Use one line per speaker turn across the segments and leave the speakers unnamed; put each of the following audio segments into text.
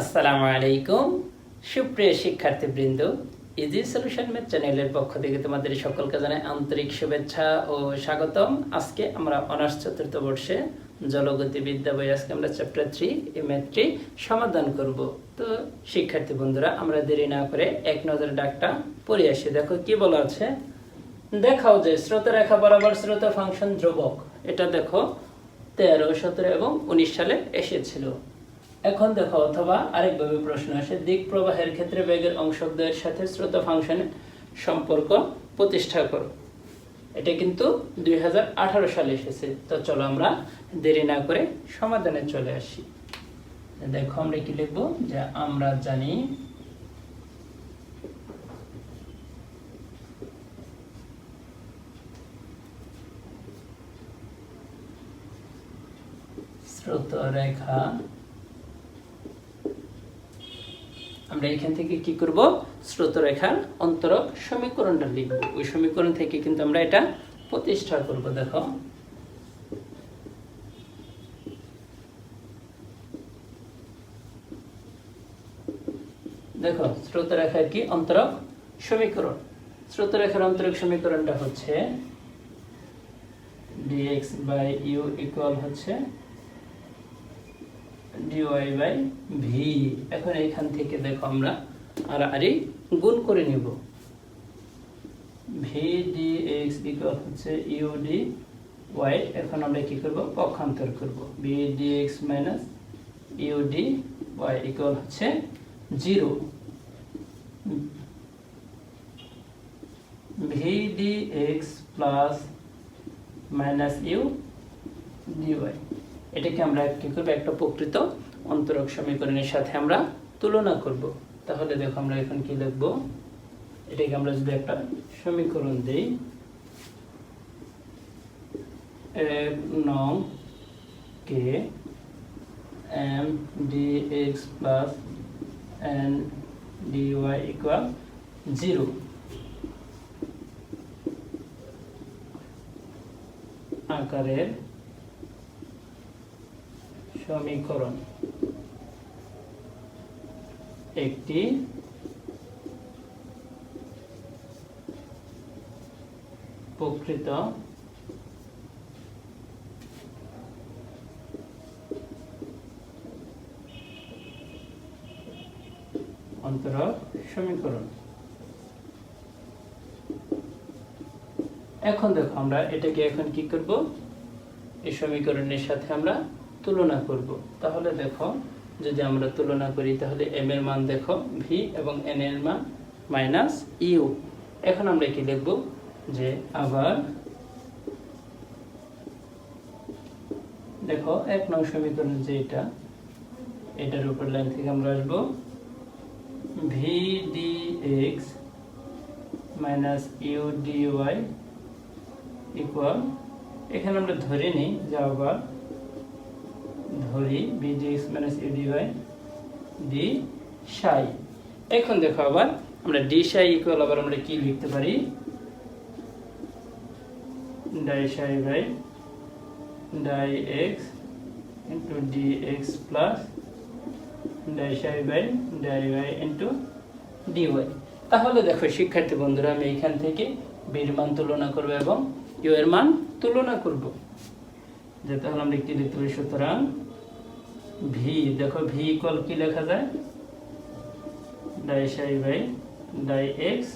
আসসালামু আলাইকুম। সুপ্রিয় শিক্ষার্থীবৃন্দ ইজি সলিউশন ম্যাথ চ্যানেলের পক্ষ থেকে তোমাদের সকলকে জানাই আন্তরিক শুভেচ্ছা ও স্বাগতম। আজকে আমরা অনার্স চতুর্থ বর্ষে জলগতিবিদ্যা বই, আজকে আমরা চ্যাপ্টার থ্রি এই সমাধান করব। তো শিক্ষার্থী বন্ধুরা, আমরা দেরি না করে এক নজর ডাকটা পড়ে আসি। দেখো কি বলা আছে? দেখাও যে স্রোত রেখা বরাবর স্রোত ফাংশন ধ্রুবক। এটা দেখো তেরো, সতেরো এবং উনিশ সালে এসেছিল। এখন দেখো, অথবা আরেকভাবে প্রশ্ন আসে, দিক প্রবাহের ক্ষেত্রে বেগের অংশকদের সাথে স্রোত ফাংশনের সম্পর্ক প্রতিষ্ঠা করো। এটা কিন্তু দুই সালে এসেছে। তো চলো আমরা দেরি না করে সমাধানে চলে আসি। দেখো আমরা কি লিখব? যে আমরা জানি। স্রোত রেখা আমরা এখান থেকে কি করব? স্রোত রেখার অন্তরক সমীকরণটা লিখব। ওই সমীকরণ থেকে কিন্তু আমরা এটা প্রতিষ্ঠা করব, দেখো। দেখো স্রোত রেখার কি? অন্তরক সমীকরণ। স্রোত রেখার অন্তরক সমীকরণটা হচ্ছে dx বাই ইউ ইকুয়াল হচ্ছে dy বাই ভি এখন এখান থেকে দেখো আমরা আর আরই গুণ করে নিব। ভি ডি এক্স ইকুয়াল হচ্ছে ইউ ডি ওয়াই এখন আমরা কি করব? পক্ষান্তর করব। V d x minus u d y equal হচ্ছে zero v d x plus minus u d y এটাকে আমরা কি করব? একটা প্রকৃত অন্তরক সমীকরণের সাথে আমরা তুলনা করব। তাহলে দেখো আমরা এখন কি লিখব? এটাকে আমরা যদি একটা সমীকরণ দিই, এক নং কে m d x plus n d y equal zero আকারের সমীকরণ। একটি প্রকৃত অন্তরক সমীকরণ। এখন দেখো আমরা এটাকে এখন কি করব? এই সমীকরণের সাথে আমরা তুলনা করব। তাহলে দেখো, যদি আমরা তুলনা করি, তাহলে এম এর মান দেখো ভি এবং এন এর মান মাইনাস ইউ এখন আমরা কি লিখব যে আবার দেখো, এক নং সমীকরণ যে এটা, এটার উপর লাইন থেকে আমরা আসব। V d x minus u d y equal এখানে আমরা ধরে নিই যে আবার ধরি v minus u d y d psi এখন দেখো আবার আমরা ডি সাই ইকুয়াল আবার আমরা কি লিখতে পারি? D psi by d x into d x plus d psi by d y into d y তাহলে দেখো শিক্ষার্থী বন্ধুরা, আমি এখান থেকে বির মান তুলনা করব এবং ইউ এর মান তুলনা করব। যে তাহলে আমরা কি লিখতে পারি সুতরাং ভি দেখো ভি ইকুয়াল কি লেখা যায়? D psi by d x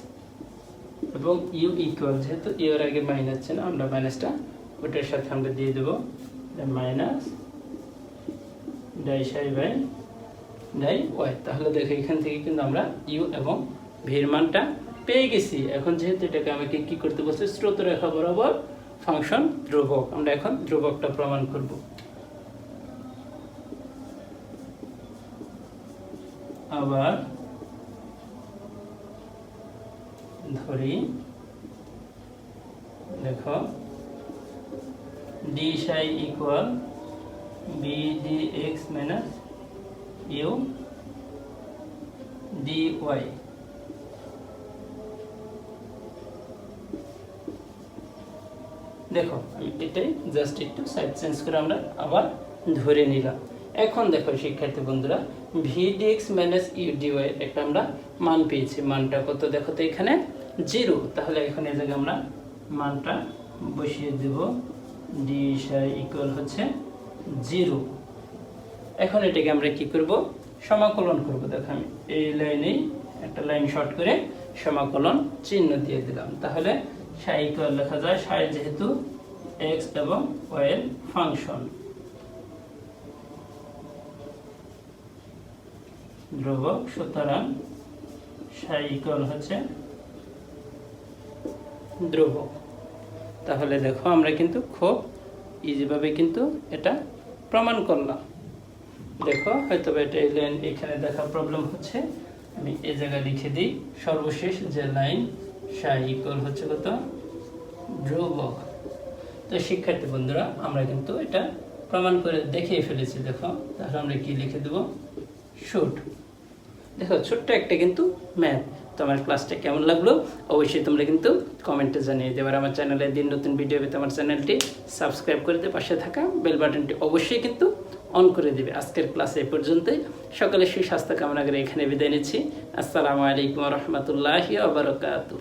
এবং ইউ ইকুয়াল যেহেতু ইউ এর আগে মাইনাস না আমরা মাইনাসটা ওটার সাথে আমরা দিয়ে দেবো। Minus d psi by d y. তাহলে দেখো এখান থেকে কিন্তু আমরা ইউ এবং ভির মানটা পেয়ে গেছি। এখন যেহেতু এটাকে আমাকে কি করতে বলছে স্রোত রেখা বরাবর ফাংশন ধ্রুবক। আমরা এখন ধ্রুবকটা প্রমাণ করব। আবার ধরি, দেখো d psi equal v d x minus u d y দেখো, আমি এটাই জাস্ট একটু সাইড চেঞ্জ করে আমরা আবার ধরে নিলাম। এখন দেখো শিক্ষার্থী বন্ধুরা v d x minus u d y একটা আমরা মান পেয়েছি। মানটা কত দেখো তো এখানে? জিরো তাহলে এখন এই জায়গায় আমরা মানটা বসিয়ে দেব। ডি ইকুয়াল হচ্ছে জিরো এখন এটাকে আমরা কি করব? সমাকলন করব। দেখো আমি এই লাইনেই একটা লাইন শর্ট করে সমাকলন চিহ্ন দিয়ে দিলাম। তাহলে সাই ইকুয়াল লেখা যায় সাই যেহেতু এক্স এবং এর ফাংশন ধ্রুবক, সুতরাং সাইকল হচ্ছে ধ্রুবক। তাহলে দেখো, আমরা কিন্তু খুব ইজিভাবে কিন্তু এটা প্রমাণ করলাম। দেখো হয়তো এটা এই লাইন এখানে দেখা প্রবলেম হচ্ছে। আমি এই জায়গায় লিখে দিই, সর্বশেষ যে লাইন সাইকল হচ্ছে কত? ধ্রুবক। তো শিক্ষার্থী বন্ধুরা, আমরা কিন্তু এটা প্রমাণ করে দেখিয়ে ফেলেছি, দেখো। তাহলে আমরা কি লিখে দেব? শুট দেখো, ছোট্ট একটা কিন্তু ম্যাথ তো আমার ক্লাসটা কেমন লাগল? অবশ্যই তোমরা কিন্তু কমেন্টে জানিয়ে দেবে। আমার চ্যানেলে দিন নতুন ভিডিও পেতে আমার চ্যানেলটি সাবস্ক্রাইব করে দিয়ে পাশে থাকা বেল বাটনটি অবশ্যই কিন্তু অন করে দেবে। আজকের ক্লাস এ পর্যন্তই। সকালে সুস্বাস্থ্য কামনা করে এখানে বিদায় নিচ্ছি। আসসালামু আলাইকুম রহমতুল্লাহ আবরকাতুহ